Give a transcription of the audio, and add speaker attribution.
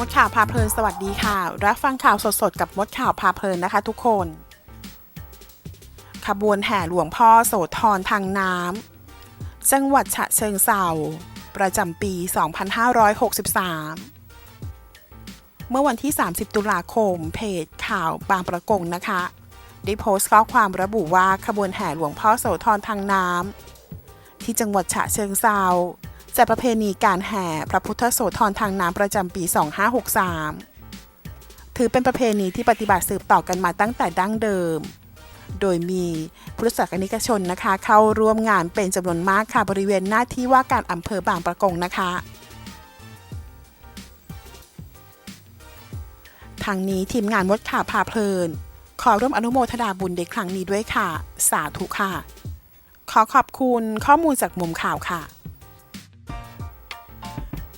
Speaker 1: มดข่าวพาเพลินสวัสดีค่ะ รับฟังข่าวสดๆ กับมดข่าวพาเพลินนะคะทุกคน ขบวนแห่หลวงพ่อโสธรทางน้ำจังหวัดฉะเชิงเซาประจำปี 2563 เมื่อวันที่ 30 ตุลาคม เพจข่าวบางประกงนะคะ ได้โพสต์ข้อความระบุว่าขบวนแห่หลวงพ่อโสธรทางน้ำที่จังหวัดฉะเชิงเซา จัดประเพณีการแห่พระพุทธโสธรทางน้ำประจำปี 2563 ถือเป็นประเพณีที่ปฏิบัติสืบต่อกันมาตั้งแต่ดั้งเดิม โดยมีพุทธศาสนิกชนนะคะ เข้าร่วมงานเป็นจำนวนมากค่ะบริเวณหน้าที่ว่าการอำเภอบางประกงนะคะทางนี้ทีมงานมดข่าวพาเพลิน ขอร่วมอนุโมทนาบุญในครั้งนี้ด้วยค่ะ สาธุค่ะ ขอขอบคุณข้อมูลจากมุมข่าวค่ะ